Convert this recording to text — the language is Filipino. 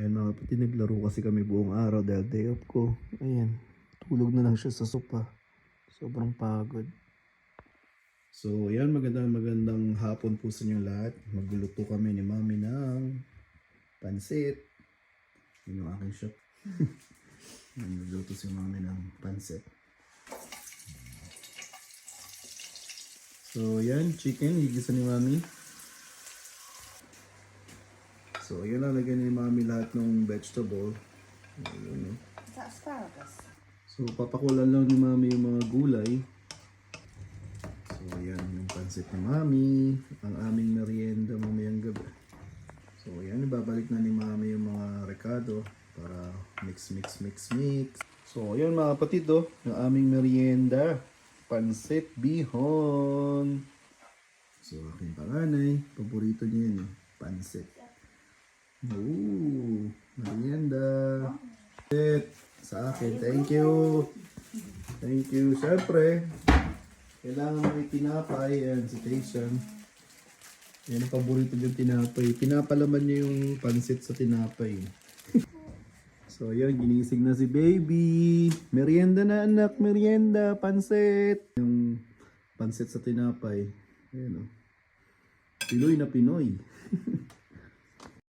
Ayan mga kapatid, naglaro kasi kami buong araw dahil day off ko. Ayan, tulog na lang siya sa sopa. Sobrang pagod. So, yan, magandang magandang hapon po sa inyo lahat. Magluluto kami ni Mami ng pansit. Yun yung aking shop. Yan, Nagluto si Mami ng pansit. So, yan, chicken, higisa ni Mami. So, ayan na, lagyan ni Mami lahat ng vegetable. Ayan, no? Sa asparagus. So, papakulan lang ni Mami yung mga gulay. So, ayan yung pansit ni Mami. Ang aming merienda mamayang gabi. So, ayan, babalik na ni Mami yung mga rekado para mix, mix, mix, mix. So, ayan mga kapatid, oh, yung aming merienda. Pansit bihon. So, aking panganay, paborito niya yun, eh, pansit. Ooh, merienda. Pansit sa akin. Thank you. Thank you. Siyempre, kailangan may tinapay. Ayan, si Tayson. Yan ang paborito niyang tinapay. Pinapalaman niya yung pansit sa tinapay. so, yan. Ginising na si baby. Merienda na anak. Merienda. Pansit. Yung pansit sa tinapay. Ayan o. Pinoy na Pinoy.